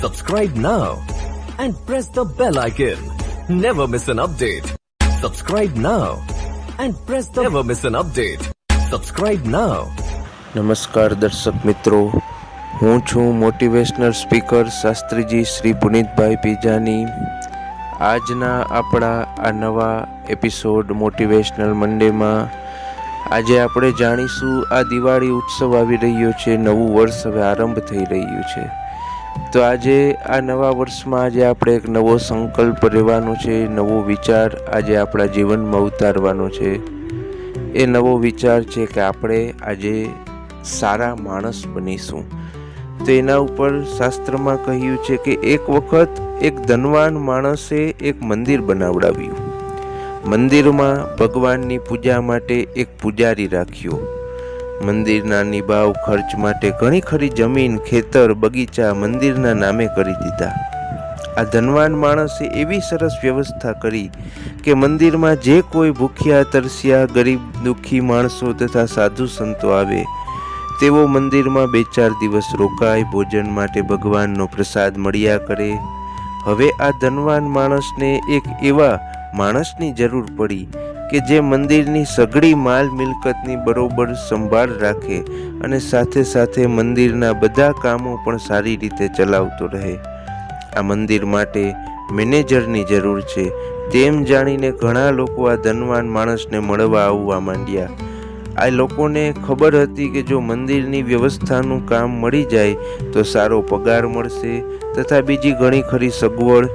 Subscribe now and press the bell icon. Never miss an update. Subscribe now and press the never miss an update. Subscribe now. નમસ્કાર દર્શક મિત્રો હું છું motivational speaker શાસ્ત્રીજી શ્રી પુનિતભાઈ પીજાની આજના આપણા આ નવા એપિસોડ મોટિવેશનલ મંડેમાં આજે આપણે જાણીશું આ દિવાળી ઉત્સવ આવી રહ્યો છે નવું વર્ષ હવે આરંભ થઈ રહ્યું છે તો આજે આ નવા વર્ષમાં આજે આપણે એક નવો સંકલ્પ રહેવાનો છે, નવો વિચાર આજે આપણા જીવનમાં ઉતારવાનો છે. એ નવો વિચાર છે કે આપણે આજે સારા માણસ બનીશું. તો એના ઉપર શાસ્ત્રમાં કહ્યું છે કે એક વખત એક ધનવાન માણસે એક મંદિર બનાવડાવ્યું. મંદિરમાં ભગવાનની પૂજા માટે એક પૂજારી રાખ્યો. મંદિરના નિભાવ ખર્ચ માટે ઘણી ખરી જમીન, ખેતર, બગીચા મંદિરના નામે કરી દીધા. આ ધનવાન માણસે એવી સરસ વ્યવસ્થા કરી કે મંદિરમાં જે કોઈ ભૂખ્યા, તરસ્યા, ગરીબ, દુઃખી માણસો તથા સાધુ સંતો આવે, તેઓ મંદિરમાં બે ચાર દિવસ રોકાય, ભોજન માટે ભગવાનનો પ્રસાદ મળ્યા કરે. હવે આ ધનવાન માણસને એક એવા માણસની જરૂર પડી કે જે મંદિરની સઘળી માલ મિલકતની બરોબર સંભાળ રાખે અને સાથે સાથે મંદિરના બધા કામો પણ સારી રીતે ચલાવતો રહે. આ મંદિર માટે મેનેજરની જરૂર છે. તેમ જાણીને ઘણા લોકો આ ધનવાન માણસને મળવા આવવા માંડ્યા. આ લોકોને ખબર હતી કે જો મંદિરની વ્યવસ્થાનું કામ મળી જાય તો સારો પગાર મળશે તથા બીજી ઘણી ખરી સગવડ.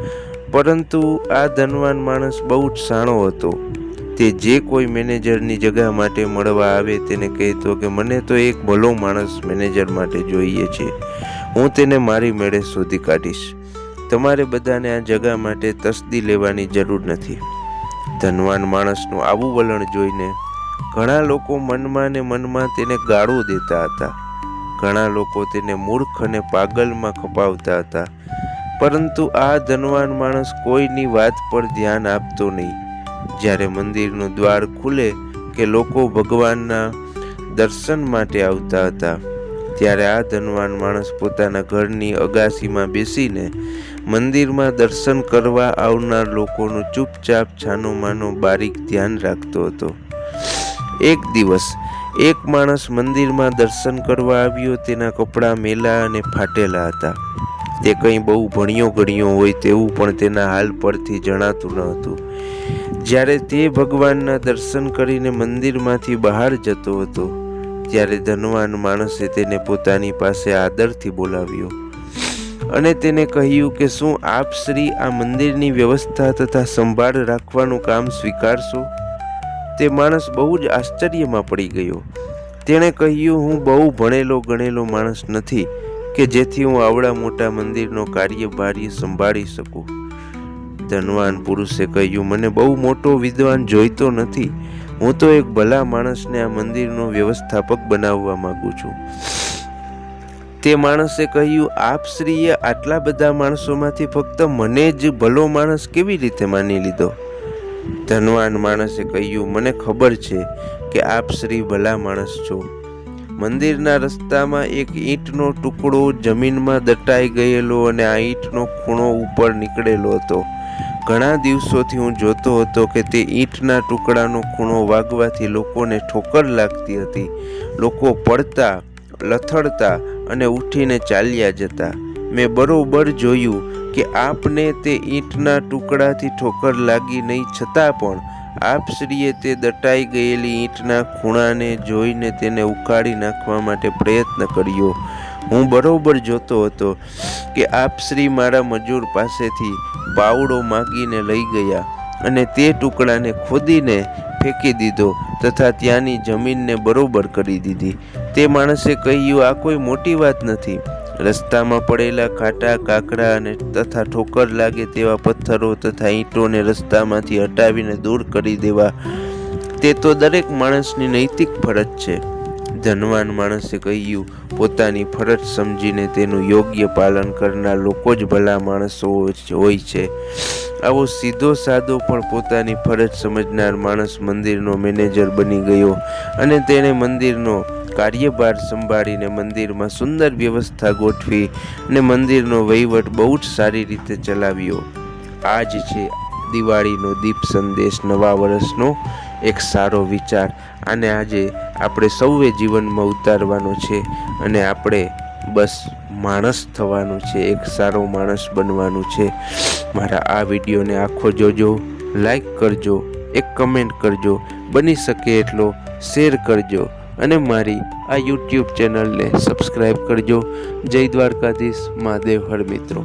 પરંતુ આ ધનવાન માણસ બહુ જ સાણો હતો. તે જે કોઈ મેનેજરની જગા માટે મળવા આવે તેને કહેતો કે મને તો એક ભલો માણસ મેનેજર માટે જોઈએ છે. હું તેને મારી મેળે શોધી કાઢીશ. તમારે બધાને આ જગા માટે તસદી લેવાની જરૂર નથી. ધનવાન માણસનું આવું વલણ જોઈને ઘણા લોકો મનમાં ને મનમાં તેને ગાળો દેતા હતા. ઘણા લોકો તેને મૂર્ખ અને પાગલમાં ખપાવતા હતા. પરંતુ આ ધનવાન માણસ કોઈની વાત પર ધ્યાન આપતો નહીં. જ્યારે મંદિરનું દ્વાર ખુલે કે લોકો ભગવાનના દર્શન માટે આવતા હતા. ત્યારે આ ધનવાન માણસ પોતાના ઘરની અગાસીમાં બેસીને મંદિરમાં દર્શન કરવા આવનાર લોકોનું ચૂપચાપ છાનો બારીક ધ્યાન રાખતો હતો. એક દિવસ એક માણસ મંદિરમાં દર્શન કરવા આવ્યો. તેના કપડાં મેલા અને ફાટેલા હતા. તે કંઈ બહુ ભણ્યો ગણ્યો હોય તેવું પણ તેના હાલ પરથી જણાતું ન હતું. જ્યારે તે ભગવાનના દર્શન કરીને મંદિરમાંથી બહાર જતો હતો, ત્યારે ધનવાન માણસે તેને પોતાની પાસે આદરથી બોલાવ્યો અને તેને કહ્યું કે, શું આપ શ્રી આ મંદિરની વ્યવસ્થા તથા સંભાળ રાખવાનું કામ સ્વીકારશો? તે માણસ બહુ જ આશ્ચર્યમાં પડી ગયો. તેણે કહ્યું, હું બહુ ભણેલો ગણેલો માણસ નથી કે જેથી હું આવડા મોટા મંદિરનો કાર્યભાર્ય સંભાળી શકું. ધનવાન પુરુષે કહ્યું, મને બહુ મોટો વિદ્વાન જોઈતો નથી. હું તો એક ભલા માણસને આ મંદિરનો વ્યવસ્થાપક બનાવવા માંગુ છું. તે માણસે કહ્યું, આપ શ્રીએ આટલા બધા માણસોમાંથી ફક્ત મને જ ભલો માણસ કેવી રીતે માની લીધો? ધનવાન માણસે કહ્યું, મને ખબર છે કે આપ શ્રી ભલા માણસ છો. મંદિરના રસ્તામાં એક ઈંટનો ટુકડો જમીનમાં દટાઈ ગયેલો અને આ ઈંટનો ખૂણો ઉપર નીકળેલો હતો. ઘણા દિવસોથી હું જોતો હતો કે તે ઈંટના ટુકડાનો ખૂણો વાગવાથી લોકોને ઠોકર લાગતી હતી. લોકો પડતા, લથડતા અને ઉઠીને ચાલ્યા જતા. મેં બરોબર જોયું કે આપને તે ઈંટના ટુકડાથી ઠોકર લાગી નહીં છતાં પણ આપ શ્રીએ તે દટાઈ ગયેલી ઈંટના ખૂણાને જોઈને તેને ઉખાડી નાખવા માટે પ્રયત્ન કર્યો. હું બરોબર જોતો હતો કે આપશ્રી મારા મજૂર પાસેથી પાવડો માગીને લઈ ગયા અને તે ટુકડાને ખોદીને ફેંકી દીધો તથા ત્યાંની જમીનને બરોબર કરી દીધી. તે માણસે કહ્યું, આ કોઈ મોટી વાત નથી. રસ્તામાં પડેલા ખાટા, કાકડા અને તથા ઠોકર લાગે તેવા પથ્થરો તથા ઈંટોને રસ્તામાંથી હટાવીને દૂર કરી દેવા. તે તો દરેક માણસની નૈતિક ફરજ છે. ધનવાન માણસે કહ્યું, પોતાની ફરજ સમજીને તેનું યોગ્ય પાલન કરનાર લોકો જ ભલા માણસો હોય છે. આવો સીધો સાદો પણ પોતાની ફરજ સમજનાર માણસ મંદિરનો મેનેજર બની ગયો અને તેણે મંદિરનો કાર્યભાર સંભાળીને મંદિરમાં સુંદર વ્યવસ્થા ગોઠવી અને મંદિરનો વહીવટ બહુ જ સારી રીતે ચલાવ્યો. આ જ છે દિવાળીનો દીપ સંદેશ નવા વર્ષનો એક સારો વિચાર અને આજે આપણે સૌએ જીવનમાં ઉતારવાનો છે અને આપણે બસ માણસ થવાનું છે, એક સારો માણસ બનવાનું છે. મારા આ વિડીયોને આખો જોજો, લાઈક કરજો, એક કમેન્ટ કરજો, બની શકે એટલો શેર કરજો. અને મારી આ યુટ્યુબ ચેનલને સબસ્ક્રાઈબ કરજો. જય દ્વારકાધીશ મહાદેવ હર મિત્રો.